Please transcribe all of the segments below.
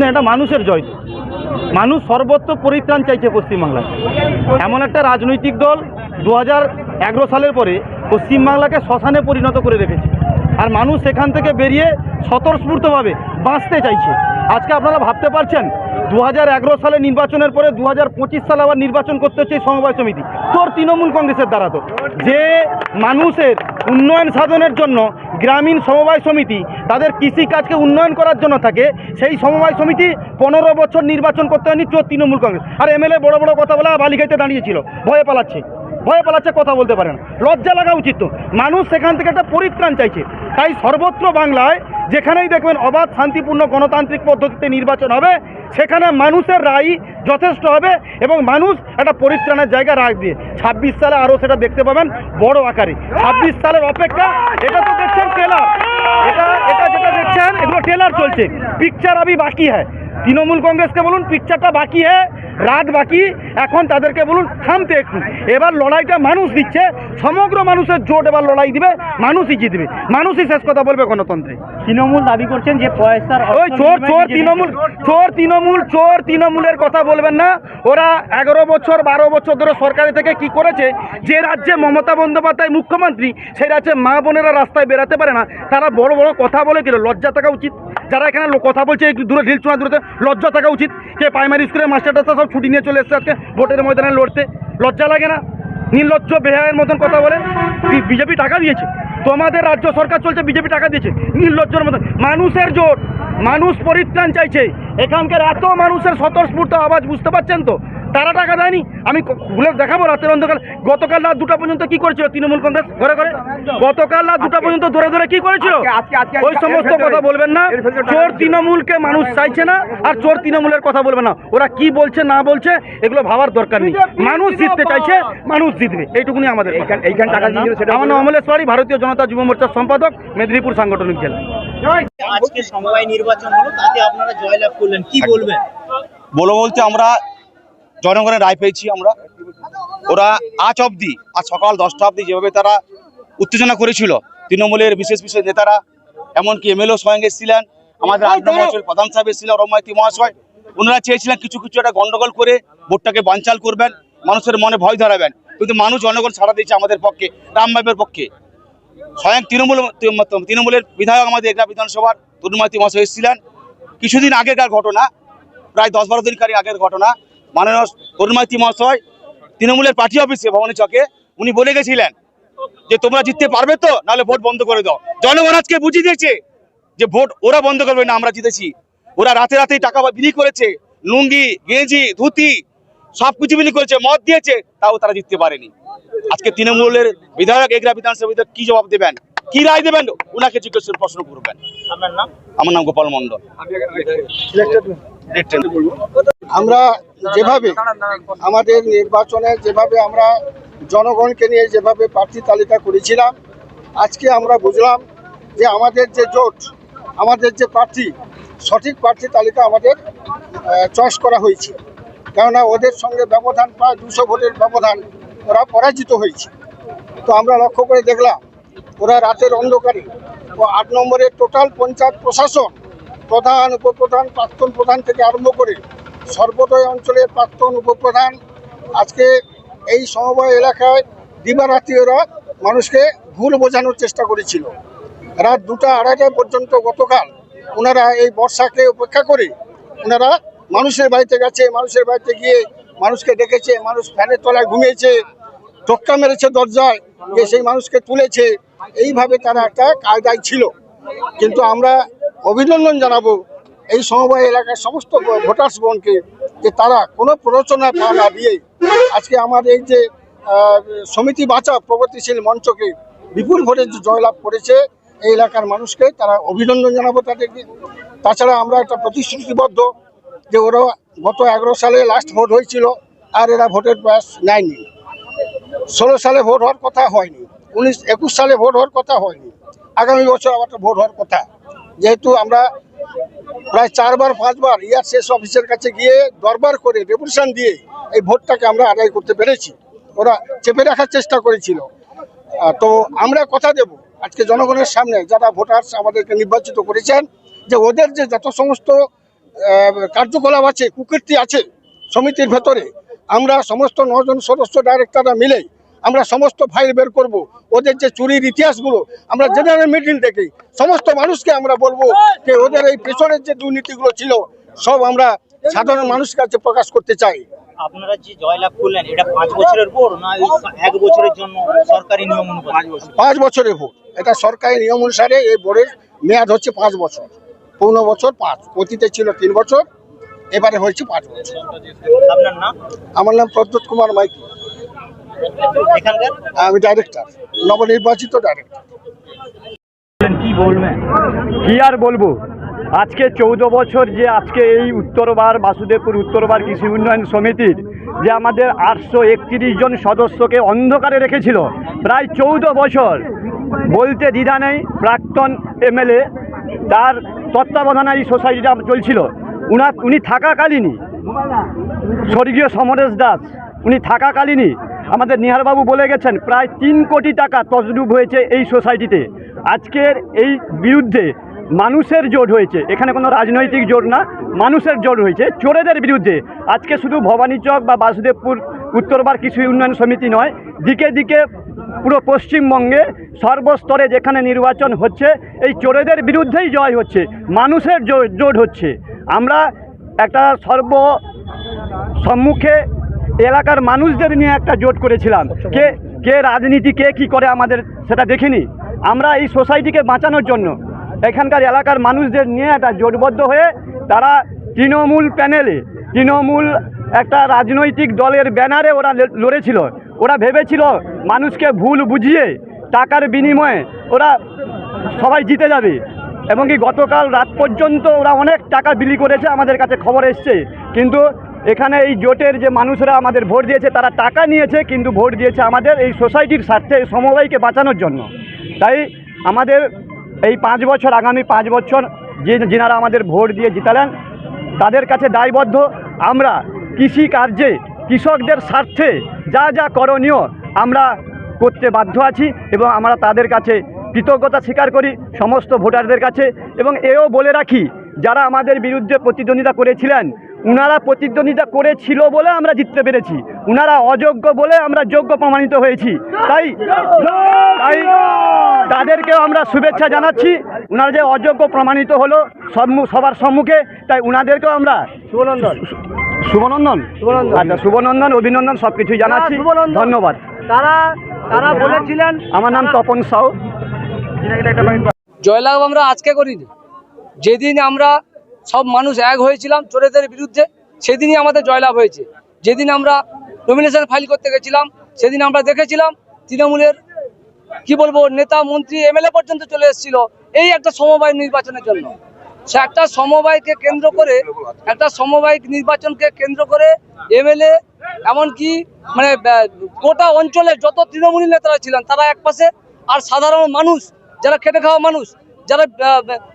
না, এটা মানুষের জয়। তো। মানুষ সর্বত্র পরিত্রাণ চাইছে পশ্চিমবাংলায়। এমন একটা রাজনৈতিক দল দু সালের পরে পশ্চিমবাংলাকে শ্মশানে পরিণত করে রেখেছে। আর মানুষ সেখান থেকে বেরিয়ে স্বতঃস্ফূর্তভাবে বাঁচতে চাইছে। আজকে আপনারা ভাবতে পারছেন দু সালে নির্বাচনের পরে দু সালে আবার নির্বাচন করতে হচ্ছে এই সমবায় সমিতি। তোর তৃণমূল কংগ্রেসের দ্বারা তো। যে মানুষের উন্নয়ন সাধনের জন্য গ্রামীণ সমবায় সমিতি তাদের কৃষিকাজকে উন্নয়ন করার জন্য থাকে, সেই সমবায় সমিতি পনেরো বছর নির্বাচন করতে হয়নি চোর তৃণমূল কংগ্রেস। আর এমএলএ বড় বড় কথা বলে বালিকাইতে দাঁড়িয়েছিল, ভয়ে পালাচ্ছে। ভয়ে পালাচ্ছে কথা বলতে পারে না। লজ্জা লাগা উচিত তো। মানুষ সেখান থেকে একটা পরিত্রাণ চাইছে। তাই সর্বত্র বাংলায়, যেখানেই দেখবেন অবাধ, শান্তিপূর্ণ গণতান্ত্রিক পদ্ধতিতে নির্বাচন হবে, সেখানে মানুষের রায় যথেষ্ট হবে এবং মানুষ একটা পরিত্রাণের জায়গা রাখ দিয়ে। ছাব্বিশ সালে আরও সেটা দেখতে পাবেন, বড় আকারে। ছাব্বিশ সালের অপেক্ষা, এটা তো দেখছেন ট্রেলার এটা এটা যেটা দেখছেন, এগুলো ট্রেলার চলছে। পিকচার আবি বাকি হ্যাঁ তৃণমূল কংগ্রেসকে বলুন পিকচারটা বাকি হ্যাঁ রাত বাকি এখন তাদেরকে বলুন থামতে একটু। এবার লড়াইটা মানুষ দিচ্ছে সমগ্র মানুষের জোট এবার লড়াই দিবে মানুষই জিতবে। মানুষই শেষ কথা বলবে গণতন্ত্রে। তৃণমূল দাবি করছেন যে পয়সার ওই চোর চোর তৃণমূল চোর তৃণমূল চোর তৃণমূলের কথা বলবেন না। ওরা এগারো বছর বারো বছর ধরে সরকারি থেকে কি করেছে যে রাজ্যে মমতা বন্দ্যোপাধ্যায় মুখ্যমন্ত্রী সেই রাজ্যে মা বোনেরা রাস্তায় বেরাতে পারে না। তারা বড় বড় কথা বলে কিনা লজ্জা থাকা উচিত। যারা এখানে কথা বলছে একটু দূরে ঢিল চোনা দূরে লজ্জা থাকা উচিত। কে প্রাইমারি স্কুলের মাস্টার টাস্টার সব ছুটি নিয়ে চলে এসছে আজকে, ভোটের ময়দানে লড়তে। লজ্জা লাগে না? নির্লজ্জ বেহায়ের মতন কথা বলে। বিজেপি টাকা দিয়েছে। তোমাদের রাজ্য সরকার চলছে, বিজেপি টাকা দিয়েছে। নির্লজ্জর মতন। মানুষের জোট, মানুষ পরিত্রাণ চাইছে। এখানকার এত মানুষের স্বতঃস্ফূর্ত আওয়াজ, বুঝতে পারছেন তো? তারা টাকা দেয়নি? আমি খুলে দেখাবো রাতের অন্ধকার। গতকাল রাত দুটা পর্যন্ত কি করেছিল তৃণমূল কংগ্রেস? ঘরে ঘরে? গতকাল রাত দুটা পর্যন্ত ধরে ধরে কি করেছিল? ওই সমস্ত কথা বলবেন না। চোর তৃণমূলকে মানুষ চাইছে না আর চোর তৃণমূলের কথা বলবে না। ওরা কি বলছে না বলছে এগুলো ভাবার দরকার নেই। মানুষ জিততে চাইছে মানুষ জিতবে। এইটুকুনি আমাদের এইখান টাকা দিয়েছিল আমার নাম অমলেশ পাড়ি ভারতীয় জনতা যুব মোর্চার সম্পাদক মেদিনীপুর সাংগঠনিক জেলা। আজকে সমবায় নির্বাচন হলো তাতে আপনারা জয়লাভ করলেন। কি বলবেন? বলো বলতে আমরা জনগণের রায় পেয়েছি আমরা। ওরা আজ অবধি আজ সকাল দশটা অবধি যেভাবে তারা উত্তেজনা করেছিল তৃণমূলের বিশেষ বিশেষ নেতারা এমনকি এমএলও স্বয়ং এসেছিলেন আমাদের আট নম্বর অঞ্চল প্রধান সাহেব এসেছিলেন রমায়তি মহাশয়। ওনারা চেয়েছিলেন কিছু কিছু একটা গন্ডগোল করে ভোটটাকে বানচাল করবেন মানুষের মনে ভয় ধরাবেন কিন্তু মানুষ জনগণ সাড়া দিয়েছে আমাদের পক্ষে রামবাবের পক্ষে। স্বয়ং তৃণমূল তৃণমূলের বিধায়ক আমাদের এগরা বিধানসভার তরুণমাতি মহাশয় এসেছিলেন। কিছুদিন আগেকার ঘটনা প্রায় দশ বারো দিনকারী আগের ঘটনা। মাননীয় তরুণমাইতি মহাশয়, তৃণমূলের পার্টি অফিসে ভবানী চকে, উনি বলে গেছিলেন যে তোমরা জিততে পারবে তো, নাহলে ভোট বন্ধ করে দাও। জনগণ আজকে বুঝিয়ে দিয়েছে যে ভোট ওরা বন্ধ করবে না, আমরা জিতেছি। ওরা রাতে রাতেই টাকা বিলি করেছে, লুঙ্গি, গেঞ্জি, ধুতি, সব কিছু বিলি করেছে, মদ দিয়েছে, তাও তারা জিততে পারেনি। আজকে তৃণমূলের বিধায়ক এগরা বিধানসভা কি জবাব দেবেন? কি রায় দেবেন? ওনাকে জিজ্ঞেস প্রশ্ন করবেন। আমার নাম গোপাল মন্ডল আমরা যেভাবে আমাদের নির্বাচনে যেভাবে আমরা জনগণকে নিয়ে যেভাবে প্রার্থী তালিকা করেছিলাম আজকে আমরা বুঝলাম যে আমাদের যে জোট আমাদের যে প্রার্থী সঠিক প্রার্থী তালিকা আমাদের চয়েস করা হয়েছে। কেননা ওদের সঙ্গে ব্যবধান প্রায় দুশো ভোটের ব্যবধান ওরা পরাজিত হয়েছে। তো আমরা লক্ষ্য করে দেখলাম ওরা রাতের অন্ধকারে। ও আট নম্বরে টোটাল পঞ্চায়েত প্রশাসন, প্রধান, উপপ্রধান, প্রাক্তন প্রধান থেকে আরম্ভ করে সর্বদয় অঞ্চলের প্রাক্তন উপপ্রধান, আজকে এই সমবায় এলাকায় দিবারাত্রি ওরা মানুষকে ভুল বোঝানোর চেষ্টা করেছিল। রাত দুটা আড়াইটা পর্যন্ত গতকাল ওনারা এই বর্ষাকে উপেক্ষা করে ওনারা মানুষের বাড়িতে গেছে, মানুষের বাড়িতে গিয়ে মানুষকে ডেকেছে, মানুষ ফ্যানের তলায় ঘুমিয়েছে। টোক্কা মেরেছে দরজায় যে সেই মানুষকে তুলেছে। এইভাবে তারা একটা কায়দায় ছিল। কিন্তু আমরা অভিনন্দন জানাব এই সমবায় এলাকার সমস্ত ভোটার্সগণকে যে তারা কোনো প্ররোচনা পা না দিয়ে আজকে আমার এই যে সমিতি বাঁচা প্রগতিশীল মঞ্চকে বিপুল ভোটে জয়লাভ করেছে এই এলাকার মানুষকে তারা অভিনন্দন জানাব তাদেরকে। তাছাড়া আমরা একটা প্রতিশ্রুতিবদ্ধ যে ওরা গত এগারো সালে লাস্ট ভোট হয়েছিল, আর এরা ভোটের প্রয়াস নেয়নি। ষোলো সালে ভোট হওয়ার কথা হয়নি, উনিশ, একুশ সালে ভোট হওয়ার কথা হয়নি। আগামী বছর আবার ভোট হওয়ার কথা। যেহেতু আমরা প্রায় চারবার, পাঁচবার ইয়ার শেষ অফিসের কাছে গিয়ে দরবার করে রেপুটেশন দিয়ে এই ভোটটাকে আমরা আদায় করতে পেরেছি। ওরা চেপে রাখার চেষ্টা করেছিল। তো আমরা কথা দেব আজকে জনগণের সামনে, যারা ভোটার আমাদেরকে নির্বাচিত করেছেন, যে ওদের যে যত সমস্ত কার্যকলাপ আছে, কুকীর্তি আছে সমিতির ভেতরে আমরা সমস্ত নজন সদস্য ডাইরেক্টররা মিলে আমরা সমস্ত ফাইল বের করব। ওদের যে চুরির ইতিহাসগুলো আমরা জেনারেল মিটিং দেখি। সমস্ত মানুষকে আমরা বলব যে ওদের এই পেছনের যে দুর্নীতিগুলো ছিল সব আমরা সাধারণ মানুষের কাছে প্রকাশ করতে চাই। আপনারা যে জয়লাভ করলেন এটা পাঁচ বছরের পর না এক বছরের জন্য সরকারি নিয়ম অনুযায়ী? পাঁচ বছরের। ভোট। এটা সরকারি নিয়ম অনুসারে এই বোর্ডের মেয়াদ হচ্ছে পাঁচ বছর। পনেরো বছর পাঁচ অতীতে ছিল তিন বছর এবারে হয়েছে পাঁচ বছর। আপনার নাম? আমার নাম প্রদ্যোৎ কুমার মাইতি। এখানকার? আমি ডাইরেক্টর নবনির্বাচিত ডাইরেক্টর কি বলবেন? কি আর বলব? আজকে চৌদ্দ বছর যে আজকে এই উত্তরবার বাসুদেবপুর উত্তরবার কৃষি উন্নয়ন সমিতির যে আমাদের আটশো একত্রিশ জন সদস্যকে অন্ধকারে রেখেছিল। প্রায় চৌদ্দ বছর বলতে দ্বিধা নেই প্রাক্তন এমএলএ তার তত্ত্বাবধানে এই সোসাইটিটা চলছিল। উনা উনি থাকাকালীনই স্বর্গীয় সমরেশ দাস, উনি থাকাকালীনই আমাদের নিহারবাবু বলে গেছেন, প্রায় তিন কোটি টাকা তসরুপ হয়েছে এই সোসাইটিতে। আজকের এই বিরুদ্ধে মানুষের জোট হয়েছে। এখানে কোনো রাজনৈতিক জোট না, মানুষের জোট হয়েছে। চোরেদের বিরুদ্ধে। আজকে শুধু ভবানীচক বা বাসুদেবপুর উত্তরবার কৃষি উন্নয়ন সমিতি নয়, দিকে দিকে পুরো পশ্চিমবঙ্গে সর্বস্তরে যেখানে নির্বাচন হচ্ছে, এই চোরেদের বিরুদ্ধেই জয় হচ্ছে। মানুষের জোট হচ্ছে। আমরা একটা সর্ব সম্মুখে এলাকার মানুষদের নিয়ে একটা জোট করেছিলাম। কে কে রাজনীতি, কে কি করে আমাদের সেটা দেখিনি। আমরা এই সোসাইটিকে বাঁচানোর জন্য এখানকার এলাকার মানুষদের নিয়ে একটা জোটবদ্ধ হয়ে তারা তৃণমূল প্যানেলে, তৃণমূল একটা রাজনৈতিক দলের ব্যানারে ওরা লড়েছিল। ওরা ভেবেছিল মানুষকে ভুল বুঝিয়ে টাকার বিনিময়ে ওরা সবাই জিতে যাবে। এবং কি গতকাল রাত পর্যন্ত ওরা অনেক টাকা বিলি করেছে, আমাদের কাছে খবর এসছে। কিন্তু এখানে এই জোটের যে মানুষরা আমাদের ভোট দিয়েছে, তারা টাকা নিয়েছে, কিন্তু ভোট দিয়েছে আমাদের এই সোসাইটির স্বার্থে, এই সমবায়কে বাঁচানোর জন্য। তাই আমাদের এই পাঁচ বছর, আগামী পাঁচ বছর যে যিনারা আমাদের ভোট দিয়ে জিতালেন, তাদের কাছে দায়বদ্ধ। আমরা কৃষি কার্যে, কৃষকদের স্বার্থে যা যা করণীয় আমরা করতে বাধ্য আছি এবং আমরা তাদের কাছে কৃতজ্ঞতা স্বীকার করি সমস্ত ভোটারদের কাছে এবং এও বলে রাখি যারা আমাদের বিরুদ্ধে প্রতিদ্বন্দ্বিতা করেছিলেন উনারা প্রতিদ্বন্দ্বিতা করেছিল বলে আমরা জিততে পেরেছি। উনারা অযোগ্য বলে আমরা যোগ্য প্রমাণিত হয়েছি। তাই তাই তাদেরকেও আমরা শুভেচ্ছা জানাচ্ছি। উনারা যে অযোগ্য প্রমাণিত হলো সবার সম্মুখে তাই উনাদেরকেও আমরা শুভনন্দন। শুভনন্দন? আচ্ছা শুভনন্দন অভিনন্দন সব কিছুই জানাচ্ছি। ধন্যবাদ। তারা তারা বলেছিলেন আমার নাম তপন সাউ। জয়লাভ আমরা আজকে করিনি। যেদিন আমরা সব মানুষ এক হয়েছিলাম চোরেদের বিরুদ্ধে, সেদিনই আমাদের জয়লাভ হয়েছে। যেদিন আমরা নমিনেশন ফাইল করতে গেছিলাম, সেদিন আমরা দেখেছিলাম তৃণমূলের, কি বলব, নেতা, মন্ত্রী, এমএলএ পর্যন্ত চলে এসেছিল এই একটা সমবায় নির্বাচনের জন্য। সে একটা সমবায়কে কেন্দ্র করে, একটা সমবায়িক নির্বাচনকে কেন্দ্র করে এমএলএ, এমনকি মানে গোটা অঞ্চলে যত তৃণমূলী নেতারা ছিলেন, তারা এক পাশে, আর সাধারণ মানুষ যারা খেটে খাওয়া মানুষ যারা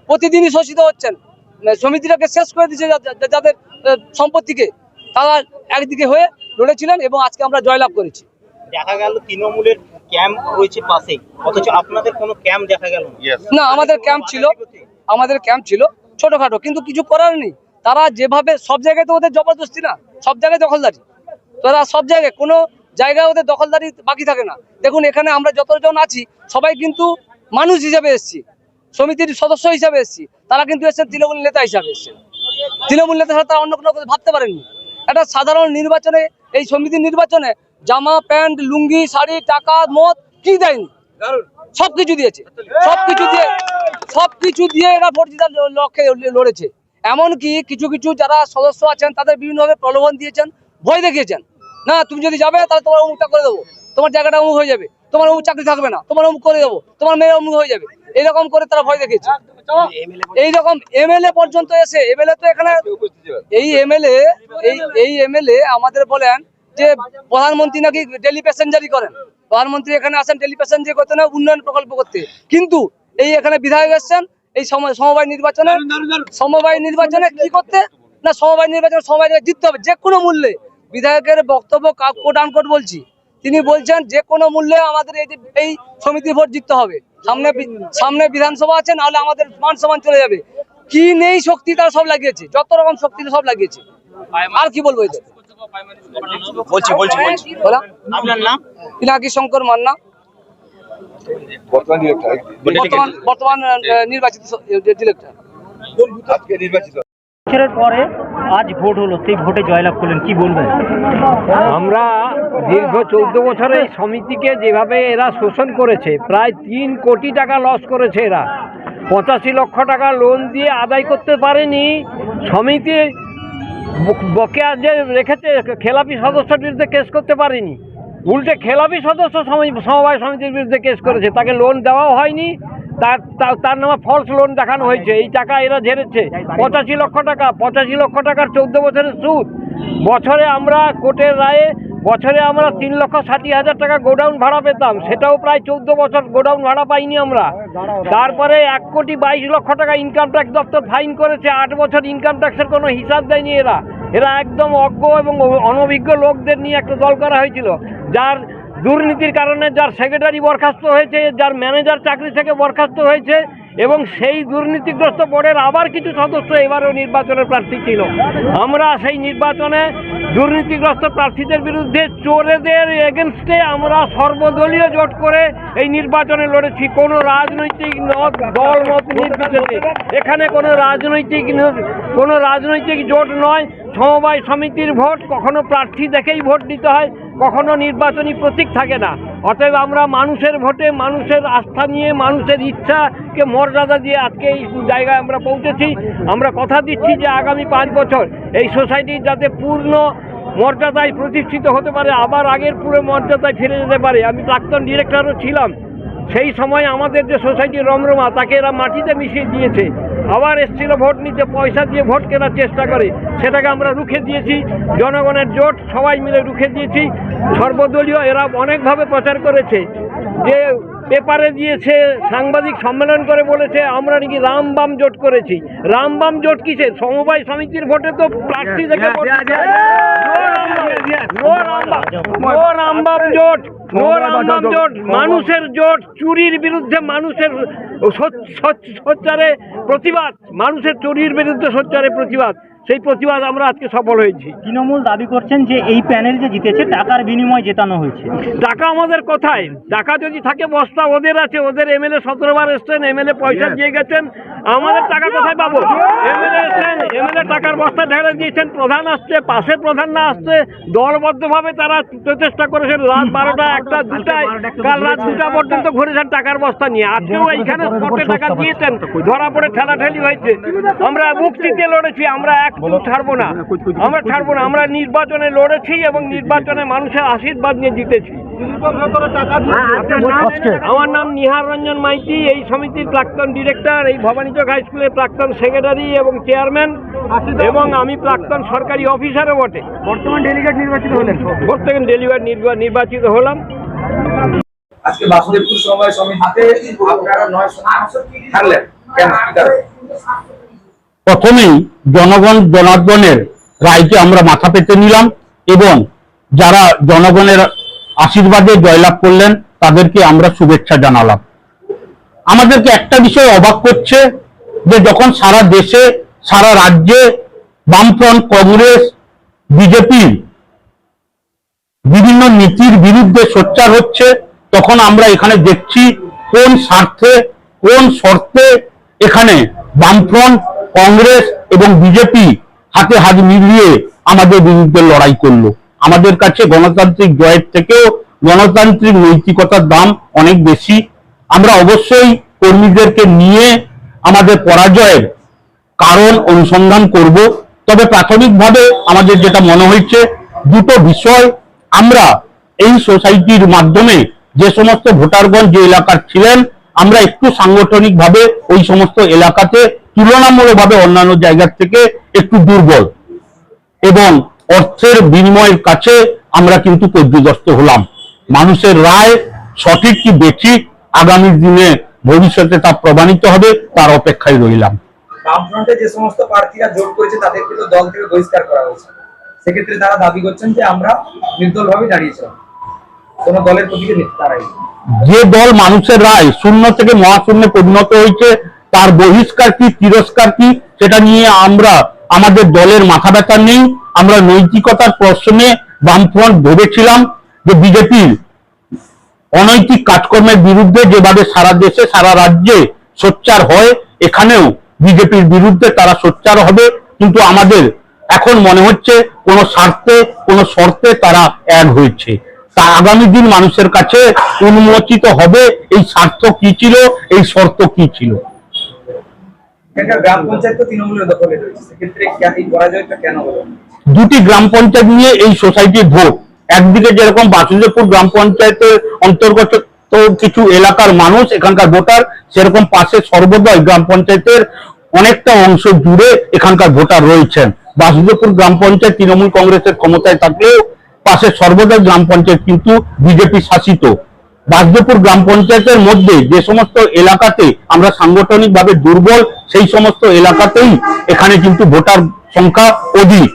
প্রতিদিনই শোষিত হচ্ছেন সমিতিটাকে শেষ করে দিচ্ছে যাদের সম্পত্তিকে তারা একদিকে হয়ে লড়েছিলেন এবং আজকে আমরা জয়লাভ করেছি। দেখা গেল তৃণমূলের ক্যাম্প রয়েছে পাশেই। অথচ আপনাদের কোনো ক্যাম্প দেখা গেল না? না আমাদের ক্যাম্প ছিল। আমাদের ক্যাম্প ছিল ছোটখাটো কিন্তু কিছু করার নেই। তারা যেভাবে সব জায়গায় তো ওদের জবরদস্তি না সব জায়গায় দখলদারি। তারা সব জায়গায় কোনো জায়গায় ওদের দখলদারি বাকি থাকে না। দেখুন এখানে আমরা যতজন আছি সবাই কিন্তু মানুষ হিসাবে এসেছি, সমিতির সদস্য হিসাবে এসেছি। তারা কিন্তু এসেছেন তৃণমূল নেতা হিসাবে এসেছেন। তৃণমূল নেতা তারা অন্য কোনো কথা ভাবতে পারেননি। একটা সাধারণ নির্বাচনে, এই সমিতির নির্বাচনে জামা, প্যান্ট, লুঙ্গি, শাড়ি, টাকা, মদ কি দেয়নি? সবকিছু দিয়েছে। সবকিছু দিয়ে সবকিছু দিয়ে এরা ভোট জেতার লক্ষ্যে লড়েছে। এমনকি কিছু কিছু যারা সদস্য আছেন, তাদের বিভিন্নভাবে প্রলোভন দিয়েছেন, ভয় দেখিয়েছেন। না, তুমি যদি যাবে, তাহলে তোমার অমুকটা করে দেবো। তোমার জায়গাটা অমুক হয়ে যাবে। তোমার অমুক চাকরি থাকবে না তোমার অমুক করে দেবো তোমার মেয়ে অমুক হয়ে যাবে। এরকম করে তারা ভয় দেখিয়েছে। এইরকম এমএলএ পর্যন্ত এসে এমএলএ তো এখানে এই এমএলএ এই এই এমএলএ আমাদের বলেন যে প্রধানমন্ত্রী নাকি ডেলি প্যাসেঞ্জারি করেন। প্রধানমন্ত্রী এখানে আসেন ডেলি প্যাসেঞ্জারি করতে না উন্নয়ন প্রকল্প করতে। কিন্তু এই এখানে বিধায়ক এসছেন এই সম- সমবায় নির্বাচনে সমবায় নির্বাচনে কি করতে? না সমবায় নির্বাচনে সমবায় জিততে হবে যে কোনো মূল্যে। বিধায়কের বক্তব্য কোট আনকোট বলছি। তিনি বলছেন যে কোনো মূল্যে আমাদের এই এই সমিতি ভোট জিততে হবে। সামনে সামনে বিধানসভা আছে নাহলে আমাদের মান সমান চলে যাবে। কি নেই শক্তি তারা সব লাগিয়েছে যত রকম শক্তি সব লাগিয়েছে। আর কি বলব এটা বলছি বলছি বলছি। আপনার নাম? পিনাকি শঙ্কর মান্না। বর্তমান বর্তমান নির্বাচিত ডিরেক্টর পরে আজ ভোট হলো, সেই ভোটে জয়লাভ করলেন, কি বলবেন? আমরা দীর্ঘ চৌদ্দ বছরে সমিতিকে যেভাবে এরা শোষণ করেছে, প্রায় তিন কোটি টাকা লস করেছে এরা। পঁচাশি লক্ষ টাকা লোন দিয়ে আদায় করতে পারেনি। সমিতি বক- বকেয়া যে রেখেছে, খেলাপি সদস্যের বিরুদ্ধে কেস করতে পারেনি। উল্টে খেলাপি সদস্য সমি- সমবায় সমিতির বিরুদ্ধে কেস করেছে, তাকে লোন দেওয়াও হয়নি। তার তার- নামে ফলস লোন দেখানো হয়েছে। এই টাকা এরা ঝেড়েছে। পঁচাশি লক্ষ টাকা, পঁচাশি লক্ষ টাকার চৌদ্দ বছরের সুদ। বছরে আমরা কোর্টের রায়ে বছরে আমরা তিন লক্ষ ষাটি হাজার টাকা গোডাউন ভাড়া পেতাম। সেটাও প্রায় চৌদ্দ বছর গোডাউন ভাড়া পাইনি আমরা। তারপরে এক কোটি বাইশ লক্ষ টাকা ইনকাম ট্যাক্স দপ্তর ফাইন করেছে। আট বছর ইনকাম ট্যাক্সের কোনো হিসাব দেয়নি এরা। এরা একদম অজ্ঞ এবং অনভিজ্ঞ লোকদের নিয়ে একটা দল করা হয়েছিল। যার দুর্নীতির কারণে যার সেক্রেটারি বরখাস্ত হয়েছে, যার ম্যানেজার চাকরি থেকে বরখাস্ত হয়েছে এবং সেই দুর্নীতিগ্রস্ত বোর্ডের আবার কিছু সদস্য এবারও নির্বাচনের প্রার্থী ছিল। আমরা সেই নির্বাচনে দুর্নীতিগ্রস্ত প্রার্থীদের বিরুদ্ধে চোরেদের এগেনস্টে আমরা সর্বদলীয় জোট করে এই নির্বাচনে লড়েছি। কোনো রাজনৈতিক দল, মত নির্বিশেষে এখানে কোনো রাজনৈতিক কোনো রাজনৈতিক জোট নয়। সমবায় সমিতির ভোট, কখনো প্রার্থী দেখেই ভোট দিতে হয়। কখনো নির্বাচনী প্রতীক থাকে না। অতএব আমরা মানুষের ভোটে মানুষের আস্থা নিয়ে, মানুষের ইচ্ছাকে মর্যাদা দিয়ে আজকে এই জায়গায় আমরা পৌঁছেছি। আমরা কথা দিচ্ছি যে আগামী পাঁচ বছর এই সোসাইটি যাতে পূর্ণ মর্যাদায় প্রতিষ্ঠিত হতে পারে, আবার আগের পুরো মর্যাদায় ফিরে যেতে পারে। আমি প্রাক্তন ডিরেক্টরও ছিলাম। সেই সময় আমাদের যে সোসাইটি রমরমা, তাকে এরা মাটিতে মিশিয়ে দিয়েছে। আবার এসছিল ভোট নিতে, পয়সা দিয়ে ভোট কেনার চেষ্টা করে। সেটাকে আমরা রুখে দিয়েছি, জনগণের জোট, সবাই মিলে রুখে দিয়েছি। সর্বদলীয় এরা অনেকভাবে প্রচার করেছে যে পেপারে দিয়েছে সাংবাদিক সম্মেলন করে বলেছে আমরা নাকি রামবাম জোট করেছি রামবাম জোট কিসের সমবায় সমিতির ভোটে তো প্রার্থী থেকে হয়। রামবাম জোট রামবাম জোট মানুষের জোট চুরির বিরুদ্ধে মানুষের সোচ- সোচ- সোচ্চারে প্রতিবাদ মানুষের চুরির বিরুদ্ধে সোচ্চারে প্রতিবাদ সেই প্রতিবাদ আমরা আজকে সফল হয়েছি। তৃণমূল দাবি করছেন যে এই প্যানেল যে জিতেছে টাকার বিনিময়ে জেতানো হয়েছে। টাকা আমাদের কোথায়? টাকা যদি থাকে বস্তা ওদের আছে ওদের এমএলএ সতেরো বার এসছেন এমএলএ পয়সা দিয়ে গেছেন আমাদের টাকা কোথায় পাবো? এমএলএ এসছেন এমএলএ টাকার বস্তা ঢেলে দিয়েছেন প্রধান আসছে পাশে প্রধান না আসছে দলবদ্ধভাবে তারা প্রচেষ্টা করেছেন রাত বারোটা একটা দুটায় কাল রাত দুটা পর্যন্ত ঘুরেছেন টাকার বস্তা নিয়ে। আজকেও এইখানে স্পটে টাকা দিয়েছেন ধরা পড়ে ঠেলাঠেলি হয়েছে। আমরা মুক্তিতে লড়েছি আমরা একটু ছাড়বো না। আমরা ছাড়বো না। আমরা নির্বাচনে লড়েছি এবং নির্বাচনে মানুষের আশীর্বাদ নিয়ে জিতেছি। আমার নাম নিহার রঞ্জন মাইতি এই সমিতির প্রাক্তন ডিরেক্টর এই ভবানীচক হাই স্কুলের প্রাক্তন সেক্রেটারি এবং চেয়ারম্যান এবং আমি প্রাক্তন সরকারি অফিসারও বটে। বর্তমান ডেলিগেট নির্বাচিত হলেন বর্তমান ডেলিগেট নির্বাচিত হলাম। আজকে বাসুদেবপুর সমবায় সমিতিতে আপনারা নয় থাকলেন। কেন? প্রথমেই জনগণ জনার্দনের রায়কে আমরা মাথা পেতে নিলাম এবং যারা জনগণের আশীর্বাদে জয়লাভ করলেন, তাদেরকে আমরা শুভেচ্ছা জানালাম। আমাদেরকে একটা বিষয় অবাক করছে যে যখন সারা দেশে, সারা রাজ্যে বামফ্রন্ট কংগ্রেস, বিজেপি বিভিন্ন নীতির বিরুদ্ধে সোচ্চার হচ্ছে, তখন আমরা এখানে দেখছি কোন স্বার্থে, কোন শর্তে এখানে বামফ্রন্ট কংগ্রেস এবং বিজেপি হাতে হাত মিলিয়ে আমাদের বিরুদ্ধে লড়াই করল। আমাদের কাছে গণতান্ত্রিক জয়ের থেকেও গণতান্ত্রিক নৈতিকতার দাম অনেক বেশি। আমরা অবশ্যই কর্মীদেরকে নিয়ে আমাদের পরাজয়ের কারণ অনুসন্ধান করব। তবে প্রাথমিকভাবে আমাদের যেটা মনে হয়েছে, দুটো বিষয় আমরা এই সোসাইটির মাধ্যমে যে সমস্ত ভোটারগণ যে এলাকার ছিলেন, আমরা একটু সাংগঠনিকভাবে ওই সমস্ত এলাকাতে তুলনামূলকভাবে অন্যান্য জায়গার থেকে একটু দুর্বল। এবং অর্থের বিনিময়ের কাছে আমরা কিন্তু পর্যদস্ত হলাম। মানুষের রায় সঠিক কি বেঠিক আগামী দিনে ভবিষ্যতে তা প্রমাণিত হবে তার অপেক্ষায় রইলাম। বামফ্রন্টে যে সমস্ত প্রার্থীরা জোট করেছে তাদেরকে তো দল থেকে বহিষ্কার করা হয়েছে। সেক্ষেত্রে তারা দাবি করছেন যে আমরা নির্দলভাবে দাঁড়িয়েছিলাম কোন দলের তারাই। যে দল মানুষের রায় শূন্য থেকে মহাশূন্যে পরিণত হয়েছে তার বহিষ্কার কি, তিরস্কার কি, সেটা নিয়ে আমরা, আমাদের দলের মাথা ব্যথা নেই। আমরা নৈতিকতার প্রশ্নে বামফ্রন্ট ভেবেছিলাম যে বিজেপির অনৈতিক কাজকর্মের বিরুদ্ধে যেভাবে সারা দেশে, সারা রাজ্যে সোচ্চার হয়, এখানেও বিজেপির বিরুদ্ধে তারা সোচ্চার হবে। কিন্তু আমাদের এখন মনে হচ্ছে কোনো স্বার্থে, কোনো শর্তে তারা এক হয়েছে। তা আগামী দিন মানুষের কাছে উন্মোচিত হবে এই স্বার্থ কি ছিল, এই শর্ত কি ছিল? দুটি গ্রাম পঞ্চায়েত নিয়ে এই সোসাইটির ভোট। একদিকে যেরকম বাসুদেবপুর গ্রাম পঞ্চায়েতের অন্তর্গত কিছু এলাকার মানুষ, এখানকার ভোটার, সেরকম পাশে সর্বদয় গ্রাম পঞ্চায়েতের অনেকটা অংশ জুড়ে এখানকার ভোটার রয়েছেন। বাসুদেবপুর গ্রাম পঞ্চায়েত তৃণমূল কংগ্রেসের ক্ষমতায় থাকলেও পাশে সর্বদয় গ্রাম পঞ্চায়েত কিন্তু বিজেপি শাসিত। বাসদেবপুর গ্রাম পঞ্চায়েতের মধ্যে যে সমস্ত এলাকাতে আমরা সাংগঠনিকভাবে দুর্বল, সেই সমস্ত এলাকাতেই এখানে কিন্তু ভোটার সংখ্যা অধিক।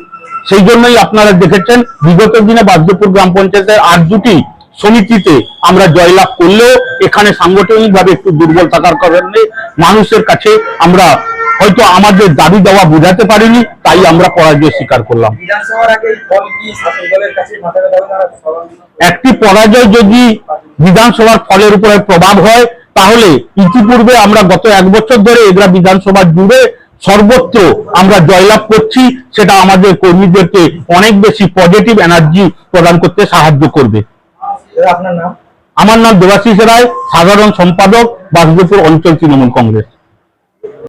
সেই জন্যই আপনারা দেখেছেন, বিগত দিনে বাসদেবপুর গ্রাম পঞ্চায়েতের আট দুটি সমিতিতে আমরা জয়লাভ করলেও এখানে সাংগঠনিকভাবে একটু দুর্বল থাকার কারণে মানুষের কাছে আমরা হয়তো আমাদের দাবি দেওয়া বোঝাতে পারিনি তাই আমরা পরাজয় স্বীকার করলাম। একটি পরাজয় যদি বিধানসভার ফলের উপরে প্রভাব হয় তাহলে ইতিপূর্বে আমরা গত এক বছর ধরে এগুলা বিধানসভা জুড়ে সর্বত্র আমরা জয়লাভ করছি সেটা আমাদের কর্মীদেরকে অনেক বেশি পজিটিভ এনার্জি প্রদান করতে সাহায্য করবে। দাদা, আপনার নাম? আমার নাম দেবাশিস রায় সাধারণ সম্পাদক বাসুদেবপুর অঞ্চল তৃণমূল কংগ্রেস।